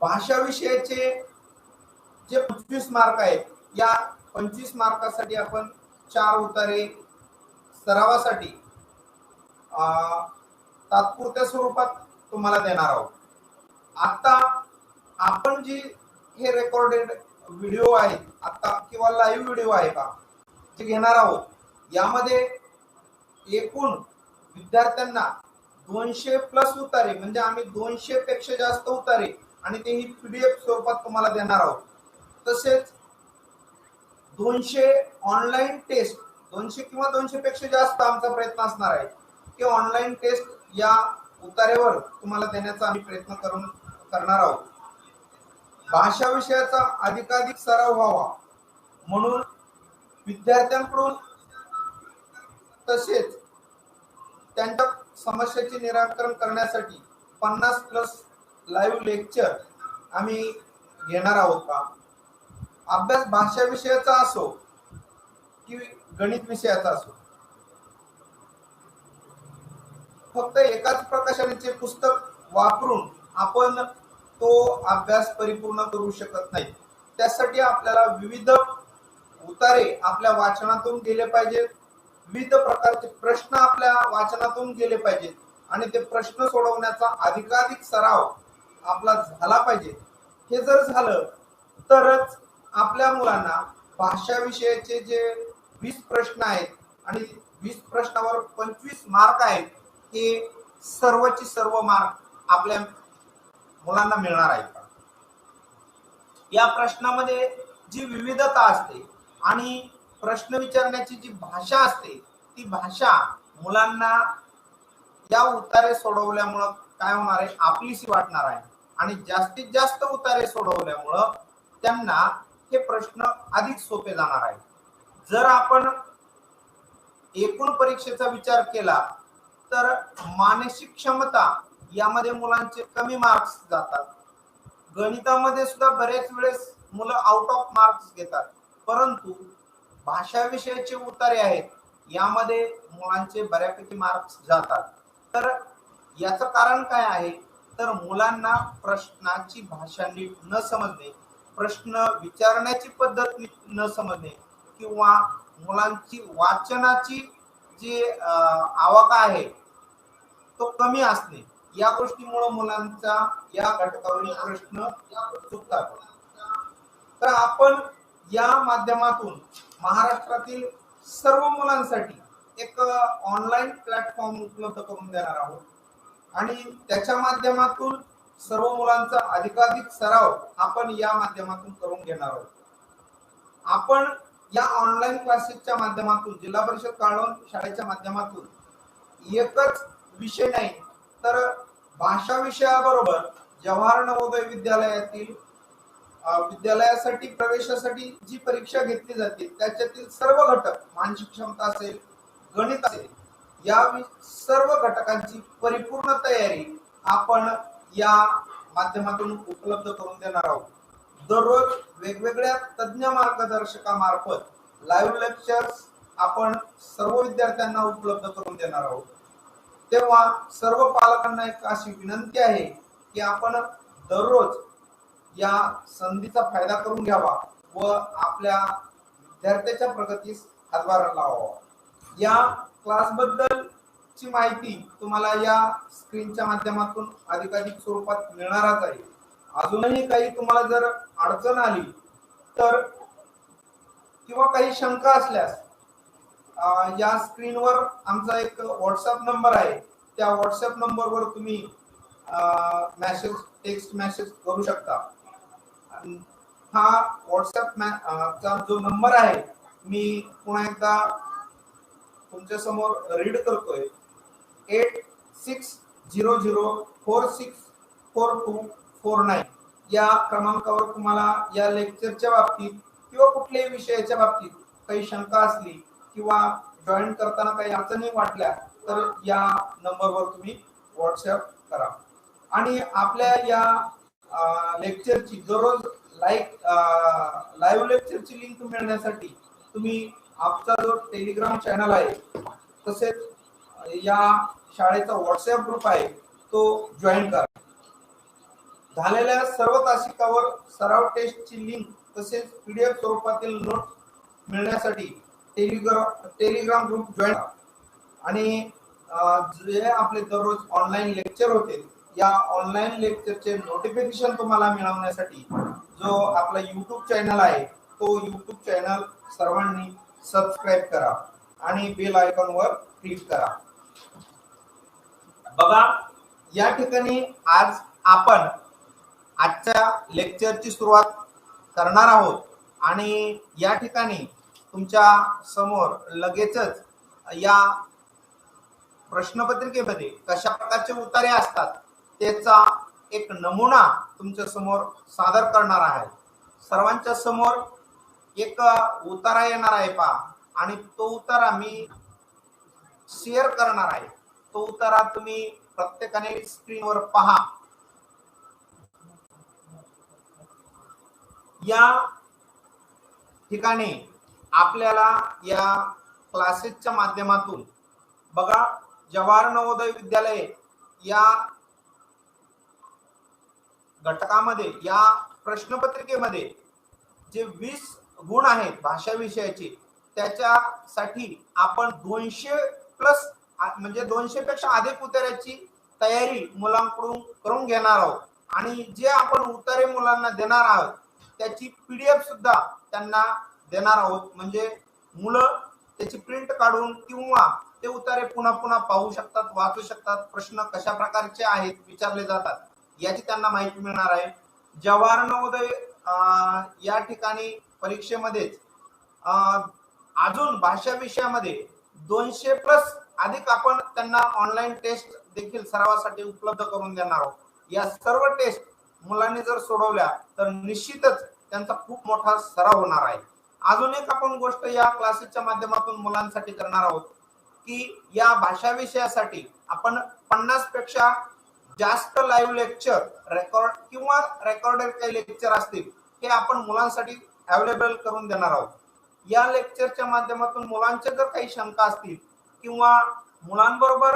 भाषा विषयाचे जे पंचवीस मार्क आहेत या पंचवीस मार्कासाठी आपण चार उतारे सरावासाठी तात्पुरत्या स्वरूपात तुम्हाला देणार आहोत. आता आपण जी हे रेकॉर्डेड व्हिडिओ आहेत आता किंवा लाईव्ह व्हिडिओ आहे का जे घेणार आहोत. यामध्ये एकूण विद्यार्थ्यांना दोनशे प्लस उतारे म्हणजे आम्ही दोनशे पेक्षा जास्त उतारे आणि तेही पीडीएफ स्वरूपात तुम्हाला देणार आहोत. तसेच दोनशे ऑनलाईन टेस्ट दोनशे किंवा दोनशे पेक्षा जास्त आमचा प्रयत्न असणार आहे. की ऑनलाईन टेस्ट या उतारेवर तुम्हाला देण्याचा आम्ही प्रयत्न करून करणार आहोत. भाषा विषयाचा अधिकाधिक सराव व्हावा. म्हणून विद्यार्थ्यांकडून तसेच त्यांच्या समस्याचे निराकरण करण्यासाठी पन्नास प्लस लाईव्ह लेक्चर आम्ही घेणार आहोत का? अभ्यास भाषा विषयाचा असो की गणित विषयाचा असो. फक्त एकाच प्रकाशनाचे पुस्तक वापरून आपण तो अभ्यास परिपूर्ण करू शकत नाही. त्यासाठी आपल्याला विविध उतारे आपल्या वाचनातून गेले पाहिजेत. विविध प्रकारचे प्रश्न आपल्या वाचनातून गेले पाहिजेत. आणि ते प्रश्न सोडवण्याचा अधिकाधिक सराव आपला झाला पाहिजे. हे जर झालं तरच आपल्या मुलांना भाषा विषयाचे जे वीस प्रश्न आहेत आणि वीस प्रश्नावर पंचवीस मार्क आहेत हे सर्वची सर्व मार्क आपल्या मुलांना मिळणार आहेत. या प्रश्नामध्ये जी विविधता असते आणि प्रश्न विचारण्याची जी भाषा असते ती भाषा मुलांना या उतारे सोडवल्यामुळं काय होणार आहे आपलीशी वाटणार आहे. आणि जास्तीत जास्त उतारे सोडवल्यामुळं त्यांना हे प्रश्न अधिक सोपे जाणार आहे जर आपण एकूण परीक्षेचा विचार केला तर मानसिक क्षमता यामध्ये मुलांचे कमी मार्क्स जातात. गणितामध्ये सुद्धा बरेच वेळेस मुलं आउट ऑफ मार्क्स घेतात. परंतु भाषा विषयाचे उतारे आहेत यामध्ये मुलांचे बऱ्यापैकी मार्क्स जातात. तर याचं कारण काय आहे? तर मुलांना प्रश्नाची भाषा नीट न समजणे प्रश्न विचारण्याची पद्धत न समजणे किंवा मुलांची वाचनाची जी अं, आवक आहे तो कमी असणे या गोष्टीमुळे मुलांचा या घटकावरील प्रश्न चुकतात तर आपण या माध्यमातून महाराष्ट्रातील सर्व मुलांसाठी एक ऑनलाईन प्लॅटफॉर्म उपलब्ध करून देणार आहोत. आणि त्याच्या माध्यमातून सर्व मुलांचा अधिकाधिक सराव आपण या माध्यमातून करून घेणार आहोत. आपण या ऑनलाईन क्लासेसच्या माध्यमातून जिल्हा परिषद काढून शाळेच्या माध्यमातून एकच विषय नाही तर भाषा विषयाबरोबर जवाहर नवोदय विद्यालयातील विद्यालयासाठी प्रवेशासाठी जी परीक्षा घेतली जाते त्याच्यातील सर्व घटक मानसिक क्षमता असेल गणित असेल या सर्व घटकांची परिपूर्ण तयारी आपण या माध्यमातून उपलब्ध करून देणार आहोत. दररोज वेगवेगळ्या तज्ज्ञ मार्गदर्शकामार्फत लाईव्ह लेक्चर्स आपण सर्व विद्यार्थ्यांना उपलब्ध करून देणार आहोत. तेव्हा सर्व पालकांना एक अशी विनंती आहे की आपण दररोज या संधीचा फायदा करून घ्यावा व आपल्या विद्यार्थ्याच्या प्रगतीस हातभार लावावा. या क्लासबद्दल ची माहिती तुम्हाला या स्क्रीनच्या माध्यमातून अधिकाधिक स्वरूपात मिळणारच आहे. अजूनही काही तुम्हाला जर अडचण आली तर किंवा काही शंका असल्यास या स्क्रीनवर आमचा एक व्हॉट्सअप नंबर आहे. त्या व्हॉट्सअप नंबरवर तुम्ही मेसेज टेक्स्ट मेसेज करू शकता. हा व्हॉट्सअप चा जो नंबर आहे मी पुन्हा एकदा तुमच्यासमोर रीड करतोय. Eight six zero zero four six four two four nine या क्रमांकावर तुम्हाला या लेक्चरच्या बाबतीत किंवा कुठल्याही विषयाच्या बाबतीत काही शंका असली किंवा जॉईन करताना काही अडचणी वाटल्या तर या नंबरवर तुम्ही व्हॉट्सअप करा. आणि आपल्या या लेक्चरची दररोज लाईक लाईव्ह लेक्चरची लिंक मिळण्यासाठी तुम्ही आमचा जो टेलिग्राम चॅनल आहे तसेच या शाळेचा व्हॉट्सअप ग्रुप आहे तो जॉईन करा. झालेल्या सर्व तासिकावर सराव टेस्टची लिंक तसेच पीडीएफ स्वरूपातील नोट मिळण्यासाठी टेलिग्राम टेलिग्राम ग्रुप जॉईन आणि जे आपले दररोज ऑनलाईन लेक्चर होते या ऑनलाईन लेक्चरचे नोटिफिकेशन तुम्हाला मिळवण्यासाठी जो आपला यूट्यूब चॅनल आहे तो यूट्यूब चॅनल सर्वांनी सबस्क्राईब करा आणि बेल आयकॉनवर क्लिक करा. बघा. या ठिकाणी आज आपण आजच्या लेक्चरची सुरुवात करणार आहोत आणि या ठिकाणी तुमच्यासमोर लगेचच या प्रश्नपत्रिकेमध्ये कशा प्रकारचे उतारे असतात त्याचा एक नमुना तुमच्यासमोर सादर करणार आहे. सर्वांच्या समोर एक उतारा येणार आहे पहा. आणि तो उतारा मी शेअर करणार आहे. तो उतारा तुम्ही प्रत्येकाने स्क्रीनवर पहा. या ठिकाणी आपल्याला या क्लासेसच्या माध्यमातून बघा जवाहर नवोदय विद्यालय या घटकामध्ये या प्रश्नपत्रिकेमध्ये जे वीस गुण आहेत भाषा विषयाचे त्याच्यासाठी आपण दोनशे प्लस म्हणजे दोनशे पेक्षा अधिक उतार्याची तयारी मुलांकडून करून घेणार आहोत. आणि जे आपण उतारे मुलांना देणार आहोत त्याची पीडीएफ सुद्धा त्यांना देणार आहोत. म्हणजे मुलं त्याची प्रिंट काढून किंवा ते उतारे पुन्हा पुन्हा पाहू शकतात वाचू शकतात. प्रश्न कशा प्रकारचे आहेत विचारले जातात याची त्यांना माहिती मिळणार आहे. जवाहर नवोदय या ठिकाणी परीक्षेमध्येच अजून भाषा विषयामध्ये दोनशे प्लस अधिक आपण त्यांना ऑनलाईन टेस्ट देखील सरावासाठी उपलब्ध करून देणार आहोत. या सर्व टेस्ट मुलांनी जर सोडवल्या तर निश्चितच त्यांचा खूप मोठा सराव होणार आहे. अजून एक आपण गोष्ट या क्लासेसच्या माध्यमातून मुलांसाठी करणार आहोत की या भाषा विषयासाठी आपण पन्नासपेक्षा जास्त लाईव्ह लेक्चर रेकॉर्ड किंवा रेकॉर्डेड काही लेक्चर असतील हे आपण मुलांसाठी अवेलेबल करून देणार आहोत. या लेक्चरच्या माध्यमातून मुलांच्या जर काही शंका असतील किंवा मुलांबरोबर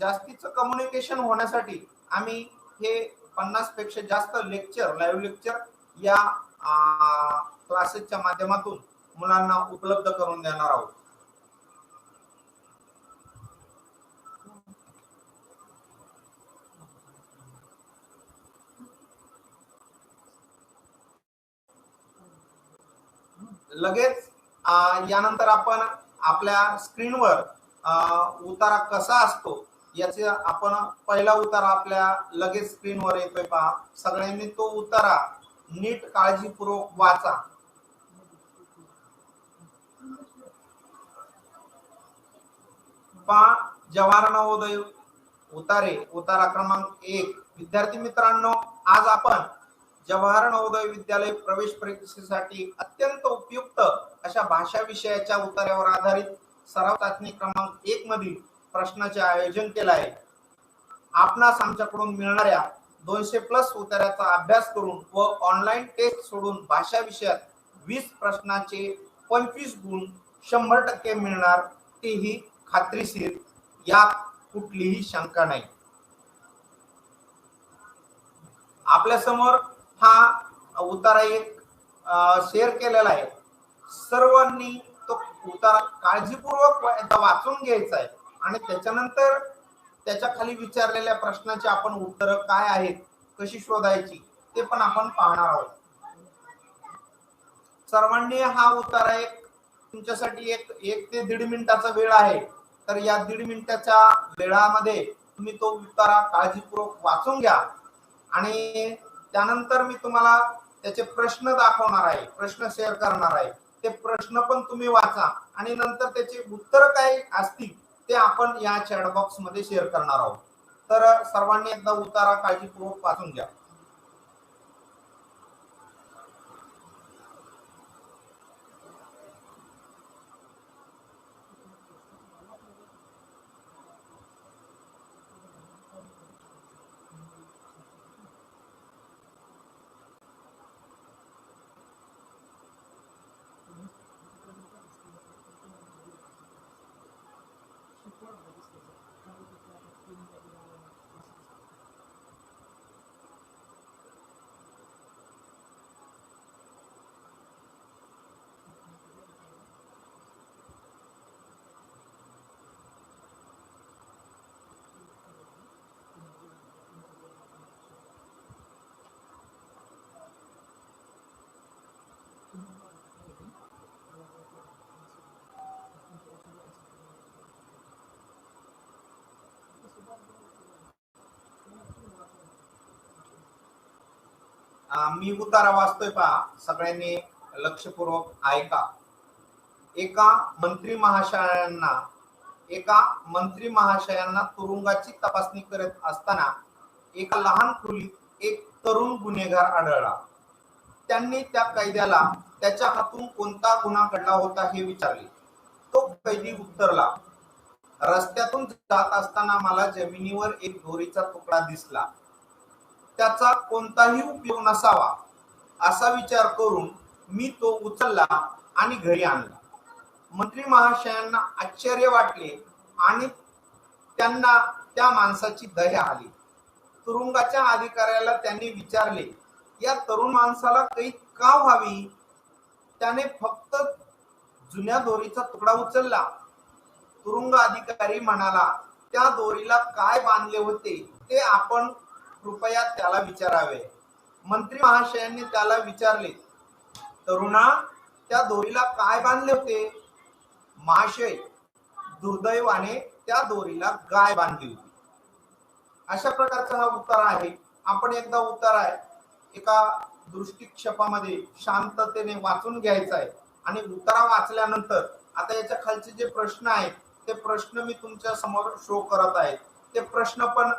जास्तीचं कम्युनिकेशन होण्यासाठी आम्ही हे पन्नासपेक्षा जास्त लेक्चर लाईव्ह लेक्चर या क्लासेसच्या माध्यमातून मुलांना उपलब्ध करून देणार आहोत. लगेच यानंतर आपण आपल्या स्क्रीनवर उतारा कसा असतो याचे आपण पहिला उतारा आपल्या लगेच स्क्रीनवर येतोय पहा. सगळ्यांनी तो उतारा नीट काळजीपूर्वक वाचा. पहा जवाहर नवोदय उतारे उतारा क्रमांक एक. विद्यार्थी मित्रांनो आज आपण जवाहर नवोदय विद्यालय प्रवेश परीक्षेसाठी अत्यंत उपयुक्त अशा भाषा विषयाच्या उतार्यावर आधारित सराव चाचणी क्रमांक एक मधील प्रश्नाचे आयोजन केलं आहे. आपणास आमच्याकडून मिळणाऱ्या दोनशे प्लस उतार्याचा अभ्यास करून व ऑनलाईन टेस्ट सोडून भाषा विषयात वीस प्रश्नाचे पंचवीस गुण शंभर टक्के मिळणार तेही खात्रीशीर यात कुठलीही शंका नाही. आपल्यासमोर हा उतारा एक शेअर केलेला आहे. सर्वांनी तो उतारा काळजीपूर्वक वाचून घ्यायचा आहे. आणि त्याच्यानंतर त्याच्याखाली विचारलेल्या प्रश्नाचे आपण उत्तर काय आहेत कशी शोधायची ते पण आपण पाहणार आहोत. सर्वांनी हा उतारा एक तुमच्यासाठी एक एक ते दीड मिनिटाचा वेळ आहे. तर या दीड मिनिटाच्या वेळामध्ये तुम्ही तो उतारा काळजीपूर्वक वाचून घ्या. आणि त्यानंतर मी तुम्हाला त्याचे प्रश्न दाखवणार आहे प्रश्न शेअर करणार आहे. ते प्रश्न पण तुम्ही वाचा आणि नंतर त्याचे उत्तर काय असतील ते आपण या चॅट बॉक्समध्ये शेअर करणार आहोत. तर सर्वांनी एकदा उतारा काळजीपूर्वक वाचून घ्या. मी उतारा वाचतोय पहा. सगळ्यांनी लक्षपूर्वक ऐका. एका मंत्री महाशयांना एका मंत्री महाशयांना तुरुंगाची तपासणी करत असताना एका लहान खोलीत एक तरुण गुन्हेगार आढळला. त्यांनी त्या कैद्याला त्याच्या हातून कोणता गुन्हा घडला होता हे विचारले. तो कैदी उत्तरला रस्त्यातून जात असताना मला जमिनीवर एक दोरीचा तुकडा दिसला. त्याचा कोणताही उपयोग नसावा असा विचार करून मी तो उचलला आणि घरी आणला. मंत्री महाशयांना आश्चर्य वाटले आणि त्यांना त्या माणसाची दया आली. तुरुंगाच्या अधिकाऱ्याला त्यांनी विचारले या तरुण माणसाला काही का व्हावी? त्याने फक्त जुन्या दोरीचा तुकडा उचलला. तुरुंग अधिकारी म्हणाला त्या दोरीला काय बांधले होते ते आपण कृपया त्याला विचारावे. मंत्री महाशयांनी त्याला विचारले तरुणा त्या दोरीला काय बांधले होते? महाशय दुर्दैवाने त्या दोरीला गाय बांधली होती. अशा प्रकारचा हा उत्तर आहे. आपण एकदा उत्तर आहे. एका दृष्टिक्षेपामध्ये शांततेने वाचून घ्यायचा आहे. आणि उत्तरा वाचल्यानंतर आता याच्या खालचे जे प्रश्न आहेत ते प्रश्न मी तुमच्यासमोर शो करत आहे. ते प्रश्न पण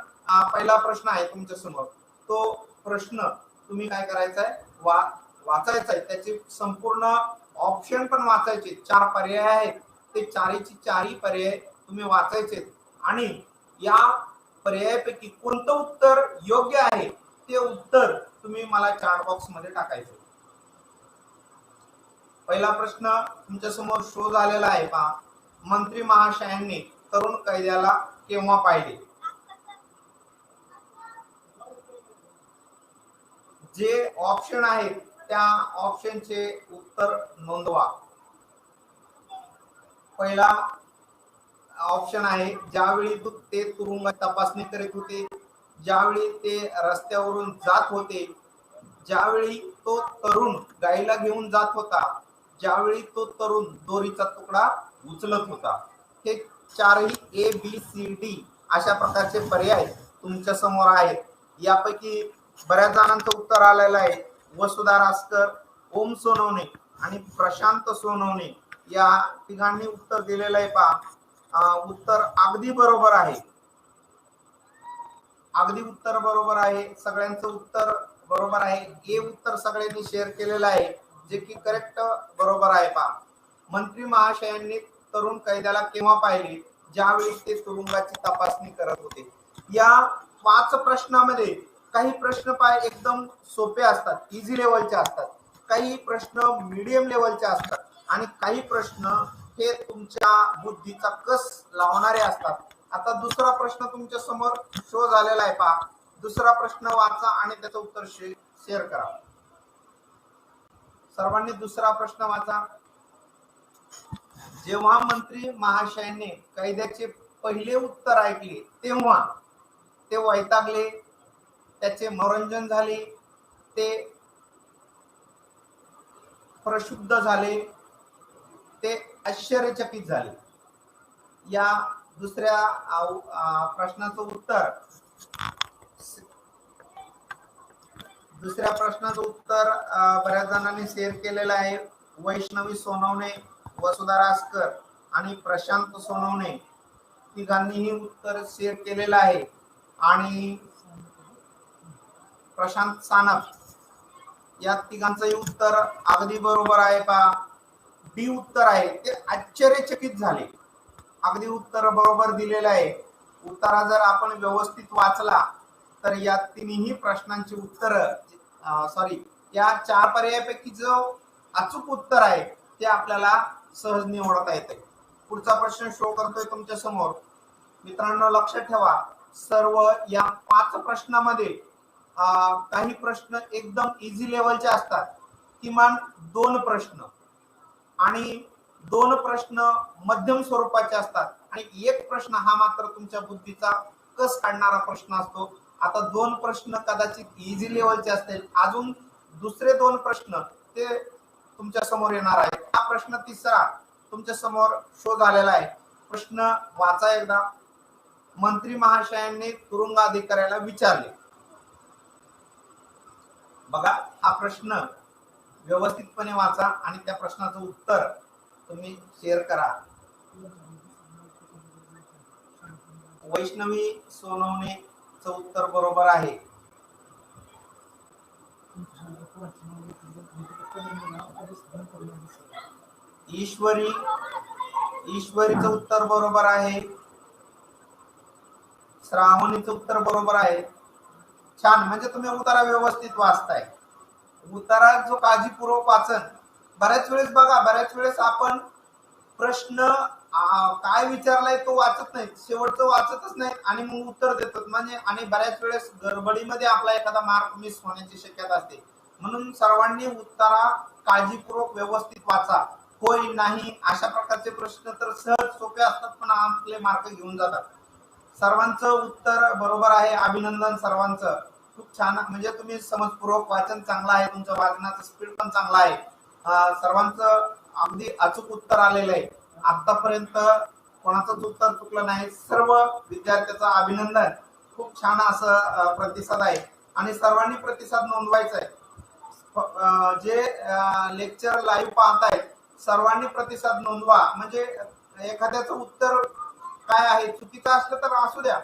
पहिला प्रश्न आहे तुमच्यासमोर. तो प्रश्न तुम्ही काय करायचा आहे वा वाचायचा आहे त्याचे संपूर्ण ऑप्शन पण वाचायचे. चार पर्याय आहेत. ते चारीची चारही पर्याय तुम्ही वाचायचे. आणि या पर्यायापैकी कोणतं उत्तर योग्य आहे ते उत्तर तुम्ही मला चार्ट बॉक्समध्ये टाकायचं. पहिला प्रश्न तुमच्यासमोर शो झालेला आहे पहा. मंत्री महाशयांनी तरुण कैद्याला केव्हा पाहिले? जे ऑप्शन आहेत त्या ऑप्शनचे उत्तर नोंदवा. पहिला ऑप्शन आहे ज्यावेळी ते तुरुंगात तपासणी करीत होते ज्यावेळी ते रस्त्यावरून जात होते ज्यावेळी तो तरुण गाईला घेऊन जात होता ज्यावेळी तो तरुण दोरीचा तुकडा उचलत होता. हे चारही ए बी सी डी अशा प्रकारचे पर्याय तुमच्यासमोर आहेत. यापैकी बऱ्याच जणांचं उत्तर आलेलं आहे. वसुधा रासकर ओम सोनवणे आणि प्रशांत सोनवणे या तिघांनी उत्तर दिलेलं आहे पहा. उत्तर अगदी बरोबर आहे. अगदी उत्तर बरोबर आहे. सगळ्यांचं उत्तर बरोबर आहे. हे उत्तर सगळ्यांनी शेअर केलेलं आहे जे की करेक्ट बरोबर आहे पहा. मंत्री महाशयांनी तरुण कैद्याला केव्हा पाहिले? ज्यावेळी ते तुरुंगाची तपासणी करत होते. या पाच प्रश्नामध्ये काही प्रश्न पाय एकदम सोपे असतात इझी लेवलचे असतात. काही प्रश्न मीडियम लेवलचे असतात आणि काही प्रश्न हे तुमच्या बुद्धीचा कस लावणारे असतात. आता दुसरा प्रश्न तुमच्यासमोर शो झालेला आहे पहा. दुसरा प्रश्न वाचा आणि त्याचं उत्तर शेअर करा. सर्वांनी दुसरा प्रश्न वाचा. जेव्हा मंत्री महाशयाने कैद्याचे पहिले उत्तर ऐकले तेव्हा ते वैतागले त्याचे मनोरंजन झाले ते प्रशुद्ध झाले ते आश्चर्यचकित झाले. या दुसऱ्या आव- प्रश्नाचं उत्तर दुसऱ्या प्रश्नाचं उत्तर बऱ्याच जणांनी शेअर केलेलं आहे. वैष्णवी सोनवणे वसुधा रासकर आणि प्रशांत सोनवणे तिघांनीही उत्तर शेअर केलेलं आहे. आणि प्रशांत सानप या तिघांचंही उत्तर अगदी बरोबर आहे का डी उत्तर आहे. ते आश्चर्यचकित झाले. अगदी उत्तर बरोबर दिलेलं आहे. उत्तरा जर आपण व्यवस्थित वाचला तर या तिन्ही प्रश्नांची उत्तर सॉरी या चार पर्यायापैकी जो अचूक उत्तर आहे ते आपल्याला सहज निवडता येते. पुढचा प्रश्न शो करतोय तुमच्यासमोर. मित्रांनो लक्षात ठेवा सर्व या पाच प्रश्नामध्ये काही प्रश्न एकदम इझी लेवलचे असतात. किमान दोन प्रश्न. आणि दोन प्रश्न मध्यम स्वरूपाचे असतात. आणि एक प्रश्न हा मात्र तुमच्या बुद्धीचा कस काढणारा प्रश्न असतो. आता दोन प्रश्न कदाचित इझी लेवलचे असतील. अजून दुसरे दोन प्रश्न ते तुमच्यासमोर येणार आहे. हा प्रश्न तिसरा तुमच्यासमोर शो झालेला आहे. प्रश्न वाचा एकदा. मंत्री महाशयांनी तुरुंग अधिकाऱ्याला विचारले. बघा हा प्रश्न व्यवस्थितपणे वाचा आणि त्या प्रश्नाचं उत्तर तुम्ही शेअर करा. वैष्णवी सोनवणेचं उत्तर बरोबर आहे. ईश्वरी ईश्वरीचं उत्तर बरोबर आहे. श्रावणीचं उत्तर बरोबर आहे. छान म्हणजे तुम्ही उतारा व्यवस्थित वाचताय. उतारा जो काळजीपूर्वक वाचन. बऱ्याच वेळेस बघा बऱ्याच वेळेस आपण प्रश्न काय विचारलाय तो वाचत नाही. शेवटचं वाचतच नाही आणि मग उत्तर देतात. म्हणजे आणि बऱ्याच वेळेस गडबडीमध्ये आपला एखादा मार्क मिस होण्याची शक्यता असते. म्हणून सर्वांनी उत्तरा काळजीपूर्वक व्यवस्थित वाचा. होय नाही अशा प्रकारचे प्रश्न तर सहज सोपे असतात पण आपले मार्क घेऊन जातात. सर्वांचं उत्तर बरोबर आहे. अभिनंदन सर्वांचं. खूप छान. म्हणजे तुम्ही समजपूर्वक वाचन चांगलं आहे. तुमचं वाचनाचं स्पीड पण चांगला आहे. सर्वांचं अगदी अचूक उत्तर आलेलं आहे. आतापर्यंत कोणाचंच उत्तर चुकलं नाही. सर्व विद्यार्थ्याचं अभिनंदन. खूप छान असं प्रतिसाद आहे. आणि सर्वांनी प्रतिसाद नोंदवायचा आहे. जे लेक्चर लाईव्ह पाहतायत सर्वांनी प्रतिसाद नोंदवा. म्हणजे एखाद्याचं उत्तर काय आहे चुकीचं असलं तर असू द्या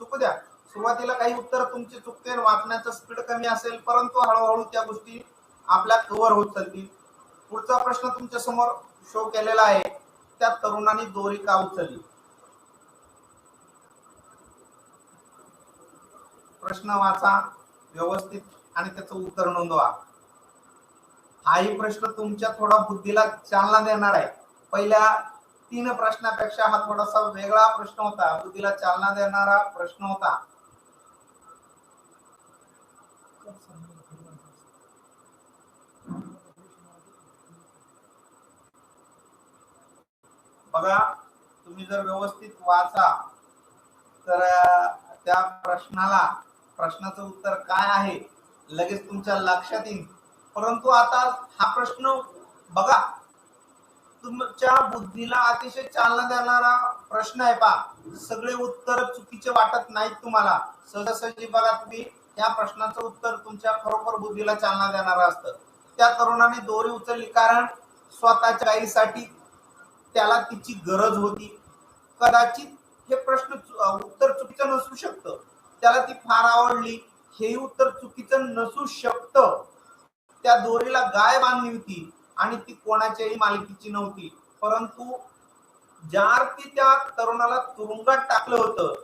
चुकू द्या. सुरुवातीला काही उत्तर तुमचे चुकते वाचण्याचं स्पीड कमी असेल परंतु हळूहळू त्या गोष्टी आपल्या कव्हर होत चालतील. पुढचा प्रश्न तुमच्यासमोर शो केलेला आहे. त्या तरुणांनी दोरी का उचलली? प्रश्न वाचा व्यवस्थित आणि त्याचं उत्तर नोंदवा. हाही प्रश्न तुमच्या थोडा बुद्धीला चालना देणार आहे. पहिल्या तीन प्रश्नापेक्षा हा थोडासा वेगळा प्रश्न होता. बुद्धीला चालना देणारा प्रश्न होता. बघा तुम्ही जर व्यवस्थित वाचा तर त्या प्रश्नाला प्रश्नाचं उत्तर काय आहे? लगेच तुमच्या लक्षात येईल. परंतु आता हा प्रश्न बघा. तुमच्या बुद्धीला अतिशय चालना देणारा प्रश्न आहे पा सगळे उत्तर चुकीचे वाटत नाहीत तुम्हाला. सहजासहजी बघा तुम्ही या प्रश्नाचं उत्तर तुमच्या खरोखर बुद्धीला चालना देणारं असतं. त्या तरुणाने दोरी उचलली कारण स्वतःच्या आईसाठी त्याला तिची गरज होती. कदाचित हे प्रश्न उत्तर चुकीचं नसू शकतं. त्याला ती फार आवडली. हेही उत्तर चुकीचं नसू शकतं. त्या दोरीला गाय बांधली होती आणि ती कोणाच्याही मालकीची नव्हती. परंतु ज्या अर्थी त्या तरुणाला तुरुंगात टाकलं होतं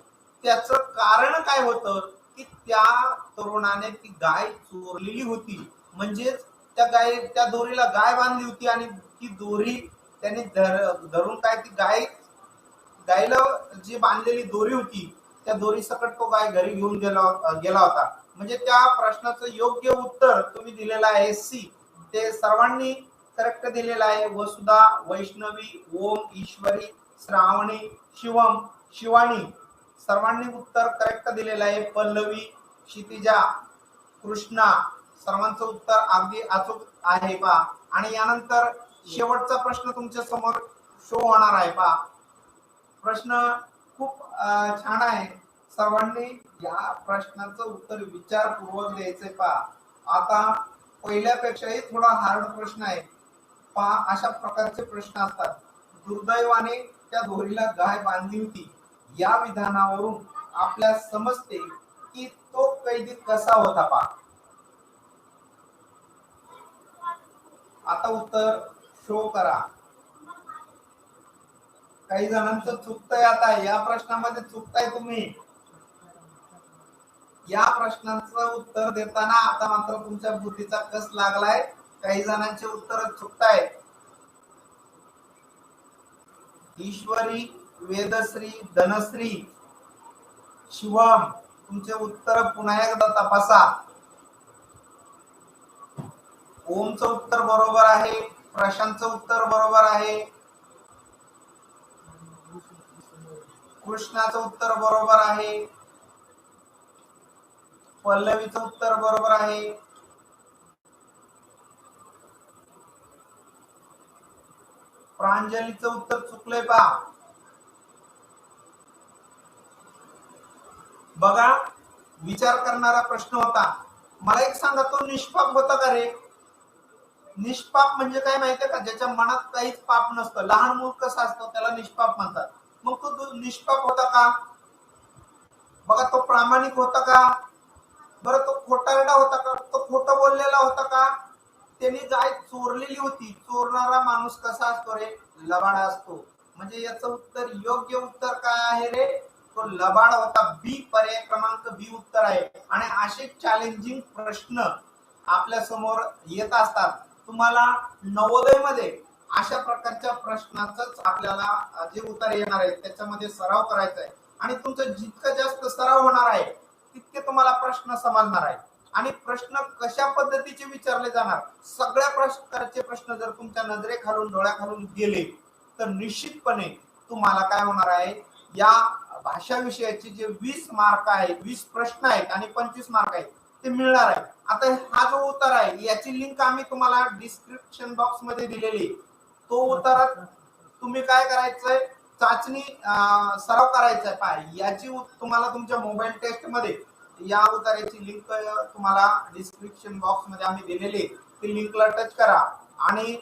त्याच कारण काय होतं? की त्या तरुणाने ती गाय चोरलेली होती. म्हणजेच त्या गाय त्या दोरीला गाय बांधली होती आणि ती दोरी त्याने धर- धरून काय ती गाय गायला जी बांधलेली दोरी होती त्या दोरी सकट तो गाय घरी घेऊन गेला गेला होता. म्हणजे त्या प्रश्नाचं योग्य उत्तर तुम्ही दिलेलं आहे सी. ते सर्वांनी करेक्ट दिलेलं आहे. वसुधा वैष्णवी ओम ईश्वरी श्रावणी शिवम शिवानी. सर्वांनी उत्तर करेक्ट दिलेलं आहे. पल्लवी क्षितिजा कृष्णा. सर्वांचं उत्तर अगदी अचूक आहे पा आणि यानंतर शेवटचा प्रश्न तुमच्यासमोर शो होणार आहे पा प्रश्न खूप छान आहे. सर्वांनी या प्रश्नाचं उत्तर विचारपूर्वक द्यायचंय पा आता पहिल्यापेक्षाही थोडा हार्ड प्रश्न आहे. पा अशा प्रकारचे प्रश्न असतात. दुर्दैवाने त्या दोरीला गाय बांधली होती. या विधानावरून आपल्या समजते की तो कैदी कसा होता पा आता उत्तर शो करा. काही जणांचं चुकतंय आता. या प्रश्नामध्ये चुकताय तुम्ही. या प्रश्नांचं उत्तर देताना आता मात्र तुमच्या बुद्धीचा कस लागलाय? काही जणांचे उत्तर चुकताय ईश्वरी वेदश्री धनश्री शिवम तुमचे उत्तर पुन्हा एकदा तपासा. ओमचं उत्तर बरोबर आहे प्रशांतचं उत्तर बरोबर आहे. कृष्णाचं उत्तर बरोबर आहे. पल्लवीचं उत्तर बरोबर आहे. प्रांजलीचं उत्तर चुकलंय पा बघा विचार करणारा प्रश्न होता. मला एक सांगा तो निष्पाप होता का रे? निष्पाप म्हणजे काय माहितीये का? ज्याच्या मनात काहीच पाप नसतं. लहान मूल कसं असतं? त्याला निष्पाप म्हणतात. मग तो निष्पाप होता का? बघा तो प्रामाणिक होता का? बरं तो खोटारडा होता का? तो खोटं बोललेला होता का? त्यांनी गाय चोरलेली होती. चोरणारा माणूस कसा असतो रे? लबाडा असतो. म्हणजे याचं उत्तर योग्य उत्तर काय आहे रे? तो लबाड होता. बी पर्याय क्रमांक बी उत्तर आहे. आणि असे चॅलेंजिंग प्रश्न आपल्यासमोर येत असतात. तुम्हाला नवोदयमध्ये अशा प्रकारच्या प्रश्नाच आपल्याला जे उत्तर येणार आहे त्याच्यामध्ये सराव करायचा आहे. आणि तुमचं जितकं जास्त सराव होणार आहे तितके तुम्हाला प्रश्न समजणार आहे आणि प्रश्न कशा पद्धतीचे विचारले जाणार? सगळ्या प्रकारचे प्रश्न जर तुमच्या नजरेखालून डोळ्याखालून गेले तर निश्चितपणे तुम्हाला काय होणार आहे? या भाषा विषयाचे जे वीस मार्क आहेत वीस प्रश्न आहेत आणि पंचवीस मार्क आहेत ते मिळणार आहे. आता हा जो उत्तर आहे याची लिंक आम्ही तुम्हाला डिस्क्रिप्शन बॉक्समध्ये दिलेली तो उत्तरात तुम्ही काय करायचंय? चाचणी सराव करायचा आहे पाय. याची तुम्हाला तुमच्या मोबाईल टेस्टमध्ये या उतार्याची लिंक तुम्हाला डिस्क्रिप्शन बॉक्समध्ये आम्ही दिलेली ती लिंकला टच करा. आणि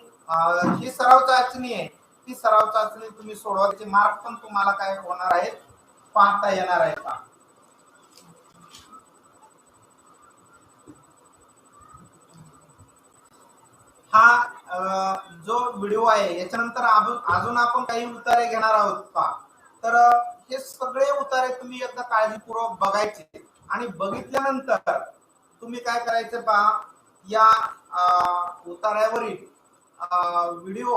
ही सराव चाचणी आहे. ती सराव चाचणी तुम्ही सोडवायचे मार्क पण तुम्हाला काय होणार आहेत पाहता येणार आहे का हा जो व्हिडिओ आहे याच्यानंतर अजून अजून आपण काही उतारे घेणार आहोत का तर हे सगळे उतारे तुम्ही एकदा काळजीपूर्वक बघायचे. आणि बघितल्यानंतर तुम्ही काय करायचं पहा या अं, उतार्यावरील व्हिडिओ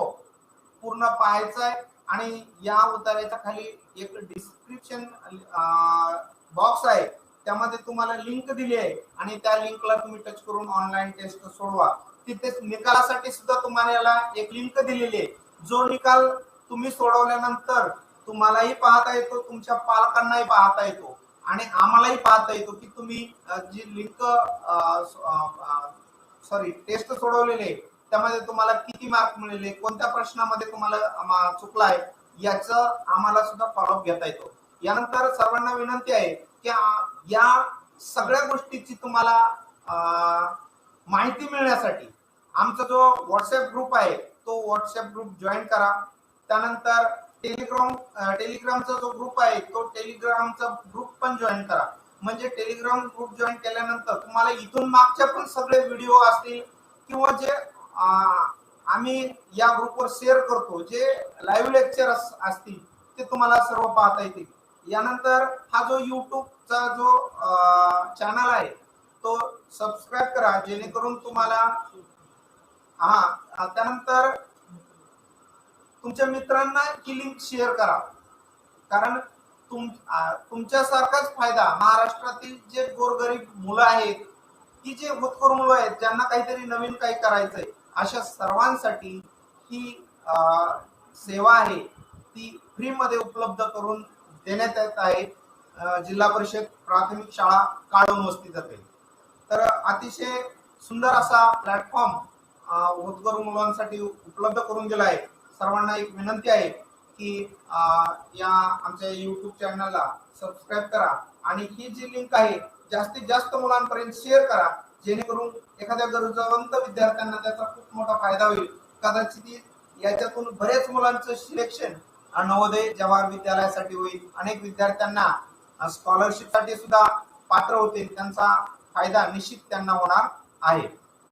पूर्ण पाहायचा आहे. आणि या उतार्याच्या खाली एक डिस्क्रिप्शन बॉक्स आहे. त्यामध्ये तुम्हाला लिंक दिली आहे. आणि त्या लिंकला तुम्ही टच करून ऑनलाईन टेस्ट सोडवा. तिथे निकालासाठी सुद्धा तुम्हाला याला एक लिंक दिलेली आहे. जो निकाल तुम्ही सोडवल्यानंतर तुम्हालाही पाहता येतो तुमच्या पालकांनाही पाहता येतो आणि आम्हालाही पाहता येतो की तुम्ही जी लिंक सॉरी टेस्ट सोडवलेले त्यामध्ये तुम्हाला किती मार्क मिळाले कोणत्या प्रश्नामध्ये तुम्हाला चुकलाय चुकला आहे आम्हाला सुद्धा फॉलोअप घेता येतो. यानंतर सर्वांना विनंती आहे की या सगळ्या गोष्टीची तुम्हाला माहिती मिळण्यासाठी. आमचा जो व्हॉट्सअप ग्रुप आहे तो व्हॉट्सअप ग्रुप जॉईन करा. त्यानंतर टेलिग्राम टेलिग्रामचा जो ग्रुप आहे तो टेलिग्रामचा ग्रुप पण जॉईन करा. म्हणजे टेलिग्राम ग्रुप जॉईन केल्यानंतर तुम्हाला इथून मागच्या पण सगळे व्हिडिओ असतील किंवा जे आम्ही या ग्रुपवर शेअर करतो जे लाईव्ह लेक्चर असतील ते तुम्हाला सर्व पाहता येतील. यानंतर हा जो युट्यूबचा जो चॅनल आहे तो सबस्क्राईब करा जेणेकरून तुम्हाला हा त्यानंतर तुमच्या मित्रांना ही लिंक शेअर करा. कारण तुम तुमच्यासारखाच फायदा महाराष्ट्रातील जे गोरगरीब मुलं आहेत की जे होतकरू मुलं आहेत ज्यांना काहीतरी नवीन काही करायचंय अशा सर्वांसाठी ही अ, सेवा आहे ती फ्री मध्ये उपलब्ध करून देण्यात येत आहे. जिल्हा परिषद प्राथमिक शाळा काढून वस्ती जाते. तर अतिशय सुंदर असा प्लॅटफॉर्म होतकरू मुलांसाठी उपलब्ध करून दिला आहे. सर्वांना एक विनंती आहे की या आमच्या युट्यूब चॅनलला सबस्क्राईब करा आणि ही जी लिंक आहे जास्तीत जास्त मुलांपर्यंत शेअर करा जेणेकरून एखाद्या गरजवंत विद्यार्थ्यांना त्याचा खूप मोठा फायदा होईल. कदाचित याच्यातून बरेच मुलांचं सिलेक्शन नवोदय जवाहर विद्यालयासाठी होईल. अनेक विद्यार्थ्यांना स्कॉलरशिपसाठी सुद्धा पात्र होतील. त्यांचा फायदा निश्चित त्यांना होणार आहे.